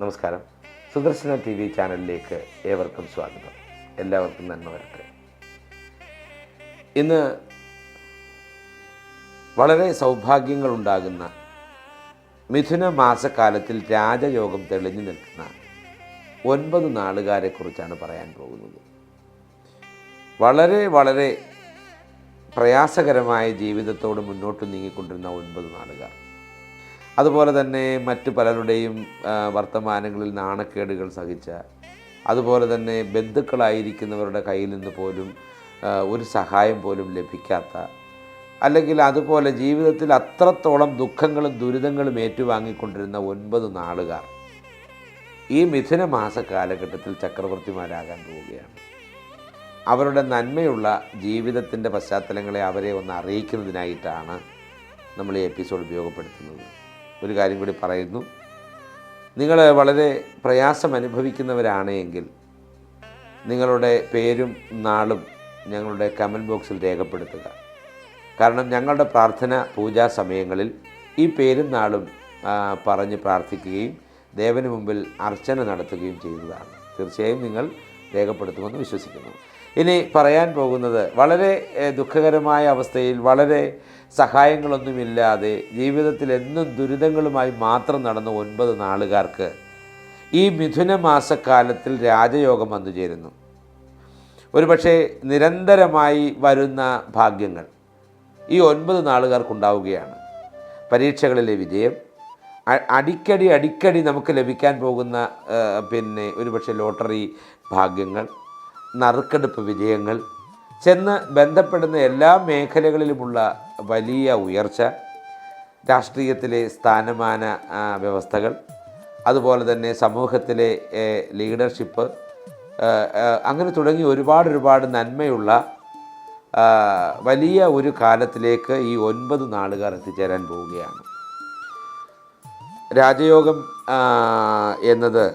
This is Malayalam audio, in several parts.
നമസ്കാരം. സുദർശന ടി വി ചാനലിലേക്ക് ഏവർക്കും സ്വാഗതം. എല്ലാവർക്കും നന്മ വരട്ടെ. ഇന്ന് വളരെ സൗഭാഗ്യങ്ങളുണ്ടാകുന്ന മിഥുന മാസക്കാലത്തിൽ രാജയോഗം തെളിഞ്ഞു നിൽക്കുന്ന ഒൻപത് നാളുകാരെക്കുറിച്ചാണ് പറയാൻ പോകുന്നത്. വളരെ വളരെ പ്രയാസകരമായ ജീവിതത്തോട് മുന്നോട്ട് നീങ്ങിക്കൊണ്ടിരുന്ന ഒൻപത് നാളുകാർ. അതുപോലെ തന്നെ മറ്റു പലരുടെയും വർത്തമാനങ്ങളിൽ നാണക്കേടുകൾ സഹിച്ച അതുപോലെ തന്നെ ബന്ധുക്കളായിരിക്കുന്നവരുടെ കയ്യിൽ നിന്ന് പോലും ഒരു സഹായം പോലും ലഭിക്കാത്ത അല്ലെങ്കിൽ അതുപോലെ ജീവിതത്തിൽ അത്രത്തോളം ദുഃഖങ്ങളും ദുരിതങ്ങളും ഏറ്റുവാങ്ങിക്കൊണ്ടിരുന്ന ഒൻപത് നാളുകാർ ഈ മിഥുന മാസ കാലഘട്ടത്തിൽ ചക്രവർത്തിമാരാകാൻ പോവുകയാണ്. അവരുടെ നന്മയുള്ള ജീവിതത്തിന്റെ പശ്ചാത്തലങ്ങളെ അവരെ ഒന്ന് അറിയിക്കുന്നതിനായിട്ടാണ് നമ്മൾ ഈ എപ്പിസോഡ് ഉപയോഗപ്പെടുത്തുന്നത്. ഒരു കാര്യം കൂടി പറയുന്നു. നിങ്ങൾ വളരെ പ്രയാസം അനുഭവിക്കുന്നവരാണെങ്കിൽ നിങ്ങളുടെ പേരും നാളും ഞങ്ങളുടെ കമന്റ് ബോക്സിൽ രേഖപ്പെടുത്തുക. കാരണം ഞങ്ങളുടെ പ്രാർത്ഥന പൂജാ സമയങ്ങളിൽ ഈ പേരും നാളും പറഞ്ഞ് പ്രാർത്ഥിക്കുകയും ദേവന് മുമ്പിൽ അർച്ചന നടത്തുകയും ചെയ്യുന്നതാണ്. തീർച്ചയായും നിങ്ങൾ രേഖപ്പെടുത്തുമെന്ന് വിശ്വസിക്കുന്നു. ഇനി പറയാൻ പോകുന്നത് വളരെ ദുഃഖകരമായ അവസ്ഥയിൽ വളരെ സഹായങ്ങളൊന്നുമില്ലാതെ ജീവിതത്തിൽ എന്നും ദുരിതങ്ങളുമായി മാത്രം നടന്ന ഒൻപത് നാളുകാർക്ക് ഈ മിഥുന മാസക്കാലത്തിൽ രാജയോഗം വന്നു ചേരുന്നു. ഒരുപക്ഷെ നിരന്തരമായി വരുന്ന ഭാഗ്യങ്ങൾ ഈ ഒൻപത് നാളുകാർക്കുണ്ടാവുകയാണ്. പരീക്ഷകളിലെ വിജയം അടിക്കടി അടിക്കടി നമുക്ക് ലഭിക്കാൻ പോകുന്ന പിന്നെ ഒരുപക്ഷെ ലോട്ടറി ഭാഗ്യങ്ങൾ നറുക്കെടുപ്പ് വിജയങ്ങൾ ചെന്ന് ബന്ധപ്പെടുന്ന എല്ലാ മേഖലകളിലുമുള്ള വലിയ ഉയർച്ച രാഷ്ട്രീയത്തിലെ സ്ഥാനമാന വ്യവസ്ഥകൾ അതുപോലെ തന്നെ സമൂഹത്തിലെ ലീഡർഷിപ്പ് അങ്ങനെ തുടങ്ങി ഒരുപാട് ഒരുപാട് നന്മയുള്ള വലിയ ഒരു കാലത്തിലേക്ക് ഈ ഒൻപത് നാളുകാർ എത്തിച്ചേരാൻ പോവുകയാണ്. രാജയോഗം എന്നത്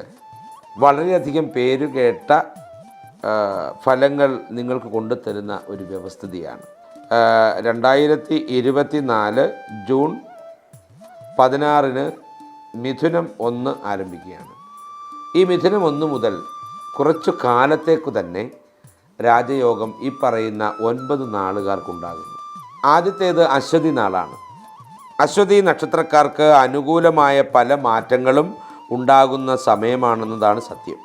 വളരെയധികം പേരുകേട്ട കേട്ട ഫലങ്ങൾ നിങ്ങൾക്ക് കൊണ്ടുതരുന്ന ഒരു വ്യവസ്ഥിതിയാണ്. രണ്ടായിരത്തി ഇരുപത്തി നാല് ജൂൺ പതിനാറിന് മിഥുനം ഒന്ന് ആരംഭിക്കുകയാണ്. ഈ മിഥുനം ഒന്ന് മുതൽ കുറച്ചു കാലത്തേക്കു തന്നെ രാജയോഗം ഈ പറയുന്ന ഒൻപത് നാളുകാർക്കുണ്ടാകുന്നു. ആദ്യത്തേത് അശ്വതി നാളാണ്. അശ്വതി നക്ഷത്രക്കാർക്ക് അനുകൂലമായ പല മാറ്റങ്ങളും ഉണ്ടാകുന്ന സമയമാണെന്നതാണ് സത്യം.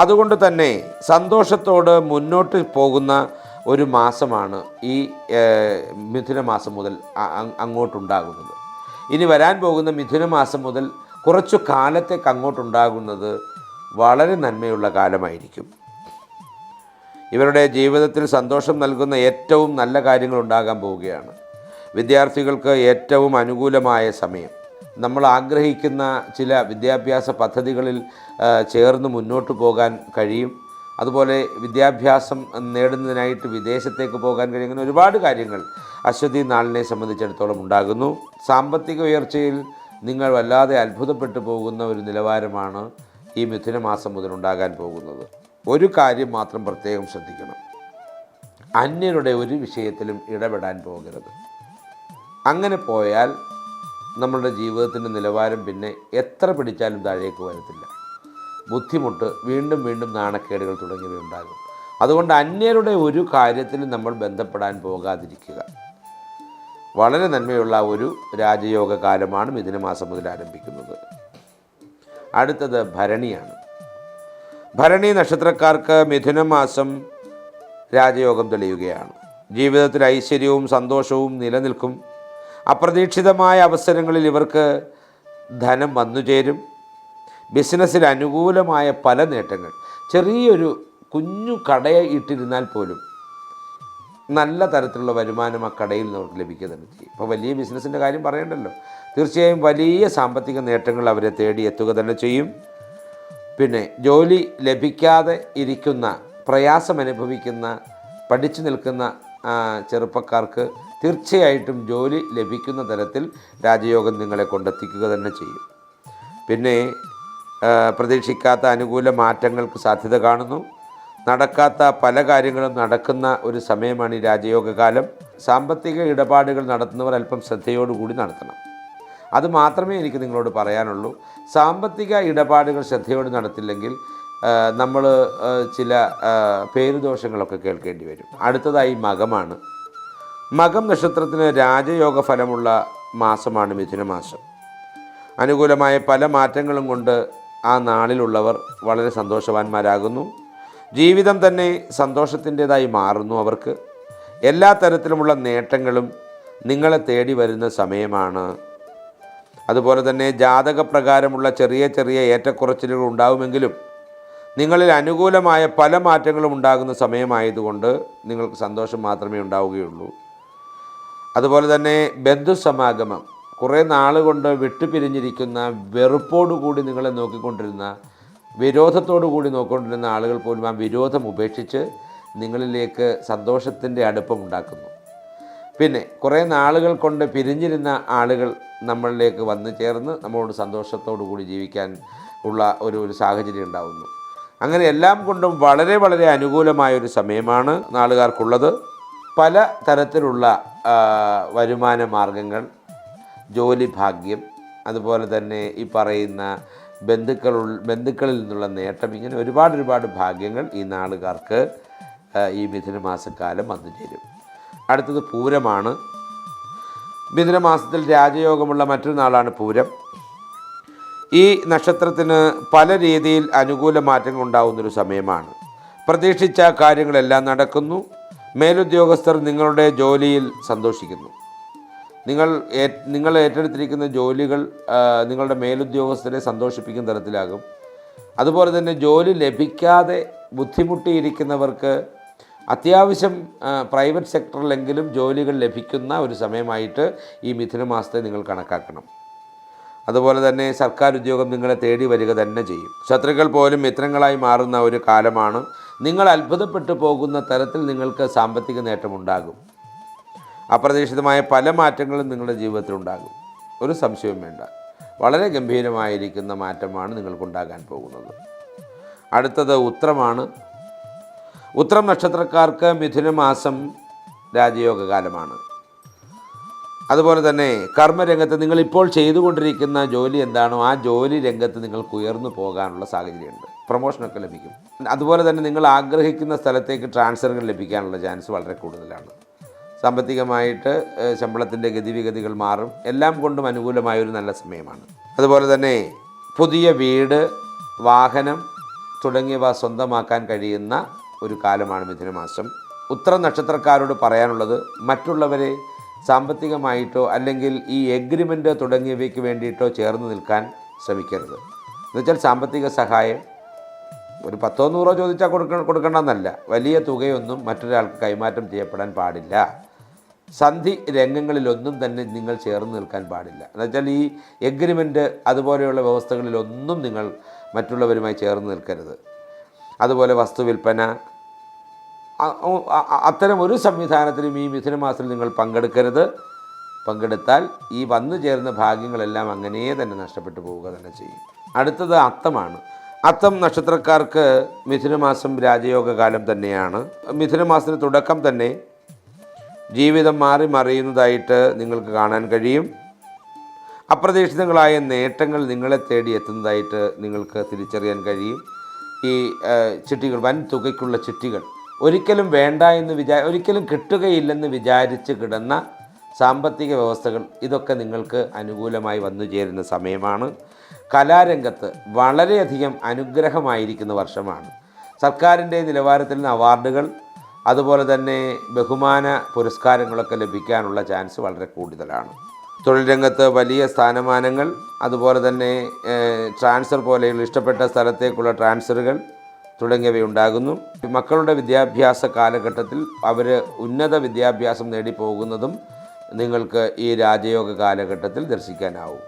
അതുകൊണ്ട് തന്നെ സന്തോഷത്തോട് മുന്നോട്ട് പോകുന്ന ഒരു മാസമാണ് ഈ മിഥുന മാസം മുതൽ അങ്ങോട്ടുണ്ടാകുന്നത്. ഇനി വരാൻ പോകുന്ന മിഥുന മാസം മുതൽ കുറച്ചു കാലത്തേക്ക് അങ്ങോട്ടുണ്ടാകുന്നത് വളരെ നന്മയുള്ള കാലമായിരിക്കും. ഇവരുടെ ജീവിതത്തിൽ സന്തോഷം നൽകുന്ന ഏറ്റവും നല്ല കാര്യങ്ങൾ ഉണ്ടാകാൻ പോവുകയാണ്. വിദ്യാർത്ഥികൾക്ക് ഏറ്റവും അനുകൂലമായ സമയം. നമ്മൾ ആഗ്രഹിക്കുന്ന ചില വിദ്യാഭ്യാസ പദ്ധതികളിൽ ചേർന്ന് മുന്നോട്ട് പോകാൻ കഴിയും. അതുപോലെ വിദ്യാഭ്യാസം നേടുന്നതിനായിട്ട് വിദേശത്തേക്ക് പോകാൻ കഴിയുന്ന ഒരുപാട് കാര്യങ്ങൾ അശ്വതി നാളിനെ സംബന്ധിച്ചിടത്തോളം ഉണ്ടാകുന്നു. സാമ്പത്തിക ഉയർച്ചയിൽ നിങ്ങൾ വല്ലാതെ അത്ഭുതപ്പെട്ടു പോകുന്ന ഒരു നിലവാരമാണ് ഈ മിഥുന മാസം മുതൽ ഉണ്ടാകാൻ പോകുന്നത്. ഒരു കാര്യം മാത്രം പ്രത്യേകം ശ്രദ്ധിക്കണം. അന്യരുടെ ഒരു വിഷയത്തിലും ഇടപെടാൻ പോകരുത്. അങ്ങനെ പോയാൽ നമ്മളുടെ ജീവിതത്തിന്റെ നിലവാരം പിന്നെ എത്ര പിടിച്ചാലും താഴേക്ക് വരത്തില്ല. ബുദ്ധിമുട്ട് വീണ്ടും വീണ്ടും നാണക്കേടുകൾ തുടങ്ങിയവയുണ്ടാകും അതുകൊണ്ട് അന്യരുടെ ഒരു കാര്യത്തിലും നമ്മൾ ബന്ധപ്പെടാൻ പോകാതിരിക്കുക. വളരെ നന്മയുള്ള ഒരു രാജയോഗ കാലമാണ് മിഥുന മാസം മുതൽ ആരംഭിക്കുന്നത്. അടുത്തത് ഭരണിയാണ്. ഭരണി നക്ഷത്രക്കാർക്ക് മിഥുന മാസം രാജയോഗം തെളിയുകയാണ്. ജീവിതത്തിൽ ഐശ്വര്യവും സന്തോഷവും നിലനിൽക്കും. അപ്രതീക്ഷിതമായ അവസരങ്ങളിൽ ഇവർക്ക് ധനം വന്നുചേരും ബിസിനസ്സിൽ അനുകൂലമായ പല നേട്ടങ്ങൾ. ചെറിയൊരു കുഞ്ഞു കടയെ ഇട്ടിരുന്നാൽ പോലും നല്ല തരത്തിലുള്ള വരുമാനം ആ കടയിൽ നിന്ന് അവർക്ക് ചെയ്യും ഇപ്പോൾ വലിയ ബിസിനസ്സിന്റെ കാര്യം പറയണ്ടല്ലോ. തീർച്ചയായും വലിയ സാമ്പത്തിക നേട്ടങ്ങൾ അവരെ തേടി എത്തുക തന്നെ ചെയ്യും. പിന്നെ ജോലി ലഭിക്കാതെ ഇരിക്കുന്ന പ്രയാസം അനുഭവിക്കുന്ന പഠിച്ചു നിൽക്കുന്ന ചെറുപ്പക്കാർക്ക് തീർച്ചയായിട്ടും ജോലി ലഭിക്കുന്ന തരത്തിൽ രാജയോഗം നിങ്ങളെ കൊണ്ടെത്തിക്കുക തന്നെ ചെയ്യും. പിന്നെ പ്രതീക്ഷിക്കാത്ത അനുകൂല മാറ്റങ്ങൾക്ക് സാധ്യത കാണുന്നു. നടക്കാത്ത പല കാര്യങ്ങളും നടക്കുന്ന ഒരു സമയമാണ് ഈ രാജയോഗകാലം. സാമ്പത്തിക ഇടപാടുകൾ നടത്തുന്നവർ അല്പം ശ്രദ്ധയോടുകൂടി നടത്തണം. അത് മാത്രമേ എനിക്ക് നിങ്ങളോട് പറയാനുള്ളൂ. സാമ്പത്തിക ഇടപാടുകൾ ശ്രദ്ധയോട് നടത്തില്ലെങ്കിൽ നമ്മൾ ചില പേരുദോഷങ്ങളൊക്കെ കേൾക്കേണ്ടി വരും. അടുത്തതായി മകമാണ്. മകം നക്ഷത്രത്തിന് രാജയോഗ ഫലമുള്ള മാസമാണ് മിഥുനമാസം. അനുകൂലമായ പല മാറ്റങ്ങളും കൊണ്ട് ആ നാളിലുള്ളവർ വളരെ സന്തോഷവാന്മാരാകുന്നു. ജീവിതം തന്നെ സന്തോഷത്തിന്റെതായി മാറുന്നു അവർക്ക്. എല്ലാ തരത്തിലുമുള്ള നേട്ടങ്ങളും നിങ്ങളെ തേടി വരുന്ന സമയമാണ്. അതുപോലെ തന്നെ ജാതകപ്രകാരമുള്ള ചെറിയ ചെറിയ ഏറ്റക്കുറച്ചിലുകൾ ഉണ്ടാവുമെങ്കിലും നിങ്ങളിൽ അനുകൂലമായ പല മാറ്റങ്ങളും ഉണ്ടാകുന്ന സമയമായതുകൊണ്ട് നിങ്ങൾക്ക് സന്തോഷം മാത്രമേ ഉണ്ടാവുകയുള്ളൂ. അതുപോലെ തന്നെ ബന്ധുസമാഗമം. കുറേ നാളുകൊണ്ട് കൊണ്ട് വിട്ടുപിരിഞ്ഞിരിക്കുന്ന വെറുപ്പോടുകൂടി നിങ്ങളെ നോക്കിക്കൊണ്ടിരുന്ന വിരോധത്തോടു കൂടി നോക്കിക്കൊണ്ടിരുന്ന ആളുകൾ പോലും ആ വിരോധം ഉപേക്ഷിച്ച് നിങ്ങളിലേക്ക് സന്തോഷത്തിന്റെ അടുപ്പം ഉണ്ടാക്കുന്നു. പിന്നെ കുറേ നാളുകൾ കൊണ്ട് പിരിഞ്ഞിരുന്ന ആളുകൾ നമ്മളിലേക്ക് വന്നു ചേർന്ന് നമ്മളോട് സന്തോഷത്തോടു കൂടി ജീവിക്കാൻ ഉള്ള ഒരു ഒരു സാഹചര്യം ഉണ്ടാകുന്നു അങ്ങനെ എല്ലാം കൊണ്ടും വളരെ വളരെ അനുകൂലമായ ഒരു സമയമാണ് നാളുകാർക്കുള്ളത്. പല തരത്തിലുള്ള വരുമാന മാർഗങ്ങൾ ജോലി ഭാഗ്യം അതുപോലെ തന്നെ ഈ പറയുന്ന ബന്ധുക്കൾ ബന്ധുക്കളിൽ നിന്നുള്ള നേട്ടം ഇങ്ങനെ ഒരുപാട് ഒരുപാട് ഭാഗ്യങ്ങൾ ഈ നാളുകാർക്ക് ഈ ഈ മിഥുനമാസക്കാലം വന്നു ചേരും. അടുത്തത് പൂരമാണ്. മിഥുനമാസത്തിൽ രാജയോഗമുള്ള മറ്റൊരു നാളാണ് പൂരം. ഈ നക്ഷത്രത്തിന് പല രീതിയിൽ അനുകൂല മാറ്റങ്ങൾ ഉണ്ടാകുന്നൊരു സമയമാണ്. പ്രതീക്ഷിച്ച കാര്യങ്ങളെല്ലാം നടക്കുന്നു. മേലുദ്യോഗസ്ഥർ നിങ്ങളുടെ ജോലിയിൽ സന്തോഷിക്കുന്നു. നിങ്ങൾ നിങ്ങൾ ഏറ്റെടുത്തിരിക്കുന്ന ജോലികൾ നിങ്ങളുടെ മേലുദ്യോഗസ്ഥരെ സന്തോഷിപ്പിക്കുന്ന തരത്തിലാകും. അതുപോലെ തന്നെ ജോലി ലഭിക്കാതെ ബുദ്ധിമുട്ടിയിരിക്കുന്നവർക്ക് അത്യാവശ്യം പ്രൈവറ്റ് സെക്ടറിലെങ്കിലും ജോലികൾ ലഭിക്കുന്ന ഒരു സമയമായിട്ട് ഈ മിഥുന മാസത്തെ നിങ്ങൾ കണക്കാക്കണം. അതുപോലെ തന്നെ സർക്കാർ ഉദ്യോഗം നിങ്ങളെ തേടി വരിക തന്നെ ചെയ്യും. ശത്രുക്കൾ പോലും മിത്രങ്ങളായി മാറുന്ന ഒരു കാലമാണ്. നിങ്ങൾ അത്ഭുതപ്പെട്ടു പോകുന്ന തരത്തിൽ നിങ്ങൾക്ക് സാമ്പത്തിക നേട്ടമുണ്ടാകും. അപ്രതീക്ഷിതമായ പല മാറ്റങ്ങളും നിങ്ങളുടെ ജീവിതത്തിൽ ഉണ്ടാകും ഒരു സംശയവും വേണ്ട. വളരെ ഗംഭീരമായിരിക്കുന്ന മാറ്റമാണ് നിങ്ങൾക്കുണ്ടാകാൻ പോകുന്നത്. അടുത്തത് ഉത്രമാണ്. ഉത്രം നക്ഷത്രക്കാർക്ക് മിഥുന മാസം രാജയോഗ കാലമാണ് അതുപോലെ തന്നെ കർമ്മരംഗത്ത് നിങ്ങൾ ഇപ്പോൾ ചെയ്തുകൊണ്ടിരിക്കുന്ന ജോലി എന്താണോ ആ ജോലി രംഗത്ത് നിങ്ങൾക്ക് ഉയർന്നു പോകാനുള്ള സാഹചര്യമുണ്ട്. പ്രൊമോഷനൊക്കെ ലഭിക്കും. അതുപോലെ തന്നെ നിങ്ങൾ ആഗ്രഹിക്കുന്ന സ്ഥലത്തേക്ക് ട്രാൻസ്ഫറുകൾ ലഭിക്കാനുള്ള ചാൻസ് വളരെ കൂടുതലാണ്. സാമ്പത്തികമായിട്ട് ശമ്പളത്തിന്റെ ഗതിവിഗതികൾ മാറും. എല്ലാം കൊണ്ടും അനുകൂലമായ ഒരു നല്ല സമയമാണ്. അതുപോലെ തന്നെ പുതിയ വീട് വാഹനം തുടങ്ങിയവ സ്വന്തമാക്കാൻ കഴിയുന്ന ഒരു കാലമാണ് മിഥുനമാസം ഉത്തര നക്ഷത്രക്കാരോട് പറയാനുള്ളത് മറ്റുള്ളവരെ സാമ്പത്തികമായിട്ടോ അല്ലെങ്കിൽ ഈ എഗ്രിമെന്റ് തുടങ്ങിയവയ്ക്ക് വേണ്ടിയിട്ടോ ചേർന്ന് നിൽക്കാൻ ശ്രമിക്കരുത്. എന്നുവെച്ചാൽ സാമ്പത്തിക സഹായം ഒരു പത്തോ നൂറോ ചോദിച്ചാൽ കൊടുക്ക കൊടുക്കണമെന്നല്ല. വലിയ തുകയൊന്നും മറ്റൊരാൾക്ക് കൈമാറ്റം ചെയ്യപ്പെടാൻ പാടില്ല. സന്ധി രംഗങ്ങളിലൊന്നും തന്നെ നിങ്ങൾ ചേർന്ന് നിൽക്കാൻ പാടില്ല. എന്നുവെച്ചാൽ ഈ എഗ്രിമെന്റ് അതുപോലെയുള്ള വ്യവസ്ഥകളിലൊന്നും നിങ്ങൾ മറ്റുള്ളവരുമായി ചേർന്ന് നിൽക്കരുത്. അതുപോലെ വസ്തു വിൽപ്പന. അത്തരം ഒരു സംവിധാനത്തിലും ഈ മിഥുനമാസത്തിൽ നിങ്ങൾ പങ്കെടുക്കരുത്. പങ്കെടുത്താൽ ഈ വന്നു ചേർന്ന ഭാഗ്യങ്ങളെല്ലാം അങ്ങനെ തന്നെ നഷ്ടപ്പെട്ടു പോവുക തന്നെ ചെയ്യും. അടുത്തത് അത്തമാണ്. അത്തം നക്ഷത്രക്കാർക്ക് മിഥുനമാസം രാജയോഗ കാലം തന്നെയാണ്. മിഥുനമാസത്തിന് തുടക്കം തന്നെ ജീവിതം മാറി മറിയുന്നതായിട്ട് നിങ്ങൾക്ക് കാണാൻ കഴിയും. അപ്രതീക്ഷിതങ്ങളായ നേട്ടങ്ങൾ നിങ്ങളെ തേടി എത്തുന്നതായിട്ട് നിങ്ങൾക്ക് തിരിച്ചറിയാൻ കഴിയും. ഈ ചിട്ടികൾ വൻ തുകയ്ക്കുള്ള ചിട്ടികൾ ഒരിക്കലും വേണ്ട എന്ന് വിചാ ഒരിക്കലും കിട്ടുകയില്ലെന്ന് വിചാരിച്ച് കിടന്ന സാമ്പത്തിക വ്യവസ്ഥകൾ ഇതൊക്കെ നിങ്ങൾക്ക് അനുകൂലമായി വന്നു ചേരുന്ന സമയമാണ്. കലാരംഗത്ത് വളരെയധികം അനുഗ്രഹമായിരിക്കുന്ന വർഷമാണ്. സർക്കാരിന്റെ നിലവാരത്തിൽ നിന്ന് അവാർഡുകൾ അതുപോലെ തന്നെ ബഹുമാന പുരസ്കാരങ്ങളൊക്കെ ലഭിക്കാനുള്ള ചാൻസ് വളരെ കൂടുതലാണ്. തൊഴിൽ രംഗത്ത് വലിയ സ്ഥാനമാനങ്ങൾ അതുപോലെ തന്നെ ട്രാൻസ്ഫർ പോലെയുള്ള ഇഷ്ടപ്പെട്ട സ്ഥലത്തേക്കുള്ള ട്രാൻസ്ഫറുകൾ തുടങ്ങിയവയുണ്ടാകുന്നു. മക്കളുടെ വിദ്യാഭ്യാസ കാലഘട്ടത്തിൽ അവർ ഉന്നത വിദ്യാഭ്യാസം നേടിപ്പോകുന്നതും നിങ്ങൾക്ക് ഈ രാജയോഗ കാലഘട്ടത്തിൽ ദർശിക്കാനാവും.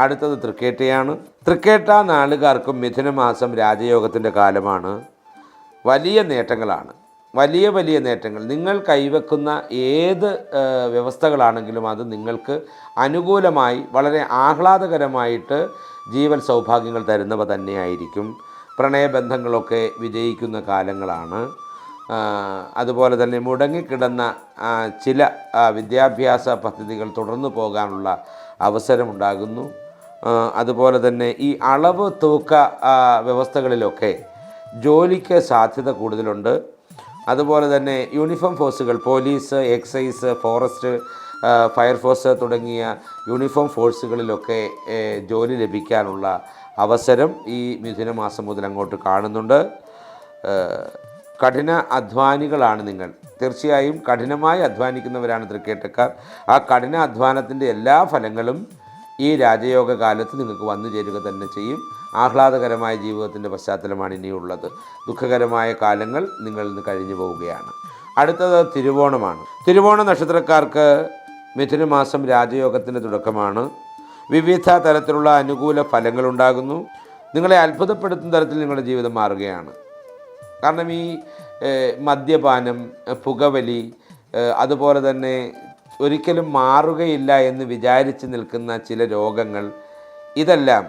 അടുത്തത് തൃക്കേട്ടയാണ് തൃക്കേട്ട നാളുകാർക്കും മിഥുനമാസം രാജയോഗത്തിന്റെ കാലമാണ്. വലിയ നേട്ടങ്ങളാണ്. വലിയ വലിയ നേട്ടങ്ങൾ. നിങ്ങൾ കൈവെക്കുന്ന ഏത് വ്യവസ്ഥകളാണെങ്കിലും അത് നിങ്ങൾക്ക് അനുകൂലമായി വളരെ ആഹ്ലാദകരമായിട്ട് ജീവൻ സൗഭാഗ്യങ്ങൾ തരുന്നവ തന്നെയായിരിക്കും. പ്രണയബന്ധങ്ങളൊക്കെ വിജയിക്കുന്ന കാലങ്ങളാണ്. അതുപോലെ തന്നെ മുടങ്ങിക്കിടന്ന ചില വിദ്യാഭ്യാസ പദ്ധതികൾ തുടർന്നു പോകാനുള്ള അവസരമുണ്ടാകുന്നു. അതുപോലെ തന്നെ ഈ അളവ് തൂക്ക വ്യവസ്ഥകളിലൊക്കെ ജോലിക്ക് സാധ്യത കൂടുതലുണ്ട്. അതുപോലെ തന്നെ യൂണിഫോം ഫോഴ്സുകൾ police excise forest fire force തുടങ്ങിയ യൂണിഫോം ഫോഴ്സുകളിലൊക്കെ ജോലി ലഭിക്കാനുള്ള അവസരം ഈ മിഥുന മാസം മുതൽ അങ്ങോട്ട് കാണുന്നുണ്ട്. കഠിന അധ്വാനികളാണ് നിങ്ങൾ. തീർച്ചയായും കഠിനമായി അധ്വാനിക്കുന്നവരാണ് തൃക്കേട്ടക്കാർ ആ കഠിന അധ്വാനത്തിന്റെ എല്ലാ ഫലങ്ങളും ഈ രാജയോഗ കാലത്ത് നിങ്ങൾക്ക് വന്നു ചേരുക തന്നെ ചെയ്യും. ആഹ്ലാദകരമായ ജീവിതത്തിന്റെ പശ്ചാത്തലമാണ് ഇനിയുള്ളത്. ദുഃഖകരമായ കാലങ്ങൾ നിങ്ങളിൽ നിന്ന് കഴിഞ്ഞു പോവുകയാണ്. അടുത്തത് തിരുവോണമാണ്. തിരുവോണ നക്ഷത്രക്കാർക്ക് മിഥുന മാസം രാജയോഗത്തിന്റെ തുടക്കമാണ്. വിവിധ തരത്തിലുള്ള അനുകൂല ഫലങ്ങളുണ്ടാകുന്നു. നിങ്ങളെ അത്ഭുതപ്പെടുത്തുന്ന തരത്തിൽ നിങ്ങളുടെ ജീവിതം മാറുകയാണ്. കാരണം ഈ മദ്യപാനം പുകവലി അതുപോലെ തന്നെ ഒരിക്കലും മാറുകയില്ല എന്ന് വിചാരിച്ച് നിൽക്കുന്ന ചില രോഗങ്ങൾ ഇതെല്ലാം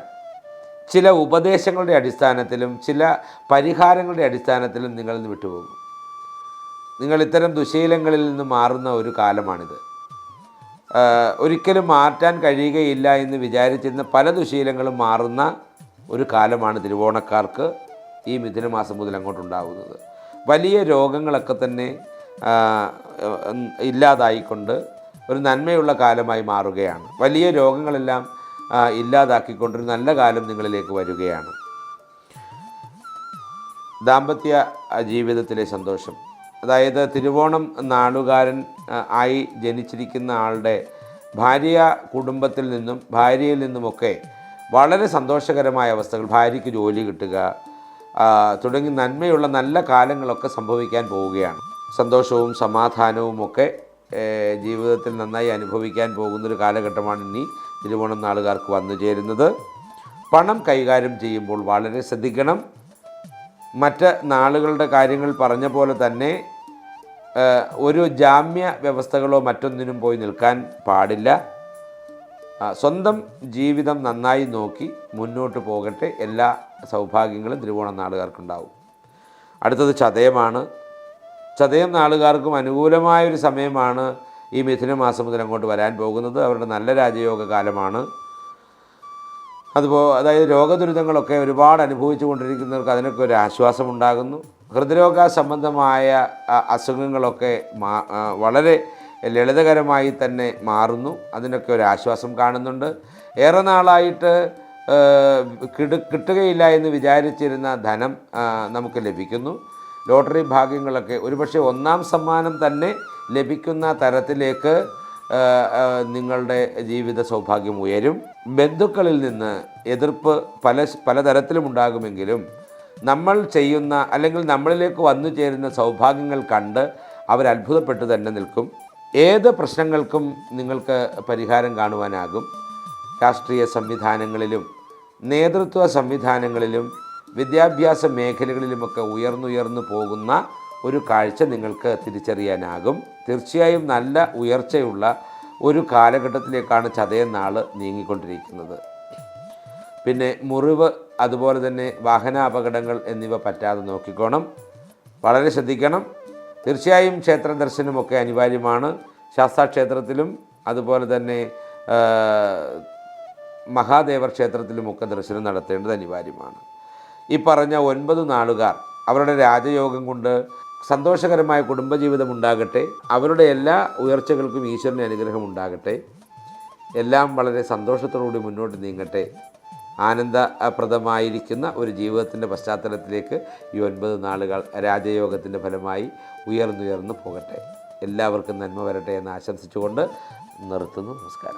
ചില ഉപദേശങ്ങളുടെ അടിസ്ഥാനത്തിലും ചില പരിഹാരങ്ങളുടെ അടിസ്ഥാനത്തിലും നിങ്ങളിൽ നിന്ന് വിട്ടുപോകും. നിങ്ങൾ ഇത്തരം ദുശീലങ്ങളിൽ നിന്ന് മാറുന്ന ഒരു കാലമാണിത്. ഒരിക്കലും മാറ്റാൻ കഴിയുകയില്ല എന്ന് വിചാരിച്ചിരുന്ന പല ദുശീലങ്ങളും മാറുന്ന ഒരു കാലമാണ് തിരുവോണക്കാർക്ക് ഈ മിഥുനമാസം മുതൽ അങ്ങോട്ടുണ്ടാകുന്നത് വലിയ രോഗങ്ങളൊക്കെ തന്നെ ഇല്ലാതായിക്കൊണ്ട് ഒരു നന്മയുള്ള കാലമായി മാറുകയാണ്. വലിയ രോഗങ്ങളെല്ലാം ആഹ് ഇല്ലാതാക്കിക്കൊണ്ട് നല്ല കാലം നിങ്ങളിലേക്ക് വരികയാണ്. ദാമ്പത്യ ജീവിതത്തിലെ സന്തോഷം. അതായത് തിരുവോണം നാടുകാരൻ ആയി ജനിച്ചിരിക്കുന്ന ആളുടെ ഭാര്യ കുടുംബത്തിൽ നിന്നും ഭാര്യയിൽ നിന്നുമൊക്കെ വളരെ സന്തോഷകരമായ അവസ്ഥകൾ ഭാര്യയ്ക്ക് ജോലി കിട്ടുക തുടങ്ങി നന്മയുള്ള നല്ല കാലങ്ങളൊക്കെ സംഭവിക്കാൻ പോവുകയാണ്. സന്തോഷവും സമാധാനവും ഒക്കെ ജീവിതത്തിൽ നന്നായി അനുഭവിക്കാൻ പോകുന്നൊരു കാലഘട്ടമാണ് ഇനി തിരുവോണം നാളുകാർക്ക് വന്നു ചേരുന്നത്. പണം കൈകാര്യം ചെയ്യുമ്പോൾ വളരെ ശ്രദ്ധിക്കണം. മറ്റ് നാളുകളുടെ കാര്യങ്ങൾ പറഞ്ഞ പോലെ തന്നെ ഒരു ജാമ്യ വ്യവസ്ഥകളോ മറ്റൊന്നിനും പോയി നിൽക്കാൻ പാടില്ല. സ്വന്തം ജീവിതം നന്നായി നോക്കി മുന്നോട്ട് പോകട്ടെ. എല്ലാ സൗഭാഗ്യങ്ങളും തിരുവോണം നാളുകാർക്കുണ്ടാവും. അടുത്തത് ചതയമാണ്. ചതയം നാളുകാർക്കും അനുകൂലമായൊരു സമയമാണ് ഈ മിഥുന മാസം മുതൽ അങ്ങോട്ട് വരാൻ പോകുന്നത്. അവരുടെ നല്ല രാജയോഗ കാലമാണ്. അതുപോ അതായത് രോഗദുരിതങ്ങളൊക്കെ ഒരുപാട് അനുഭവിച്ചു കൊണ്ടിരിക്കുന്നവർക്ക് അതിനൊക്കെ ഒരു ആശ്വാസമുണ്ടാകുന്നു. ഹൃദ്രോഗ സംബന്ധമായ അസുഖങ്ങളൊക്കെ വളരെ ലളിതകരമായി തന്നെ മാറുന്നു. അതിനൊക്കെ ഒരു ആശ്വാസം കാണുന്നുണ്ട്. ഏറെ നാളായിട്ട് കിട്ടുകയില്ല എന്ന് വിചാരിച്ചിരുന്ന ധനം നമുക്ക് ലഭിക്കുന്നു. ലോട്ടറി ഭാഗ്യങ്ങളൊക്കെ. ഒരുപക്ഷെ ഒന്നാം സമ്മാനം തന്നെ ലഭിക്കുന്ന തരത്തിലേക്ക് നിങ്ങളുടെ ജീവിത സൗഭാഗ്യം ഉയരും. ബന്ധുക്കളിൽ നിന്ന് എതിർപ്പ് പല പലതരത്തിലും ഉണ്ടാകുമെങ്കിലും നമ്മൾ ചെയ്യുന്ന അല്ലെങ്കിൽ നമ്മളിലേക്ക് വന്നു ചേരുന്ന സൗഭാഗ്യങ്ങൾ കണ്ട് അവർ അത്ഭുതപ്പെട്ടു തന്നെ നിൽക്കും. ഏത് പ്രശ്നങ്ങൾക്കും നിങ്ങൾക്ക് പരിഹാരം കാണുവാനാകും. രാഷ്ട്രീയ സംവിധാനങ്ങളിലും നേതൃത്വ സംവിധാനങ്ങളിലും വിദ്യാഭ്യാസ മേഖലകളിലുമൊക്കെ ഉയർന്നുയർന്നു പോകുന്ന ഒരു കാഴ്ച നിങ്ങൾക്ക് തിരിച്ചറിയാനാകും. തീർച്ചയായും നല്ല ഉയർച്ചയുള്ള ഒരു കാലഘട്ടത്തിലേക്കാണ് ചതയ നാൾ നീങ്ങിക്കൊണ്ടിരിക്കുന്നത്. പിന്നെ മുറിവ് അതുപോലെ തന്നെ വാഹന അപകടങ്ങൾ എന്നിവ പറ്റാതെ നോക്കിക്കോണം. വളരെ ശ്രദ്ധിക്കണം. തീർച്ചയായും ക്ഷേത്ര ദർശനമൊക്കെ അനിവാര്യമാണ്. ശാസ്താക്ഷേത്രത്തിലും അതുപോലെ തന്നെ മഹാദേവ ക്ഷേത്രത്തിലുമൊക്കെ ദർശനം നടത്തേണ്ടത് അനിവാര്യമാണ്. ഈ പറഞ്ഞ ഒൻപത് നാളുകാർ അവരുടെ രാജയോഗം കൊണ്ട് സന്തോഷകരമായ കുടുംബജീവിതം ഉണ്ടാകട്ടെ. അവരുടെ എല്ലാ ഉയർച്ചകൾക്കും ഈശ്വരന്റെ അനുഗ്രഹം ഉണ്ടാകട്ടെ. എല്ലാം വളരെ സന്തോഷത്തോടുകൂടി മുന്നോട്ട് നീങ്ങട്ടെ. ആനന്ദപ്രദമായിരിക്കുന്ന ഒരു ജീവിതത്തിന്റെ പശ്ചാത്തലത്തിലേക്ക് ഈ ഒൻപത് നാളുകൾ രാജയോഗത്തിന്റെ ഫലമായി ഉയർന്നുയർന്നു പോകട്ടെ. എല്ലാവർക്കും നന്മ വരട്ടെ എന്ന് ആശംസിച്ചുകൊണ്ട് നിർത്തുന്നു. നമസ്കാരം.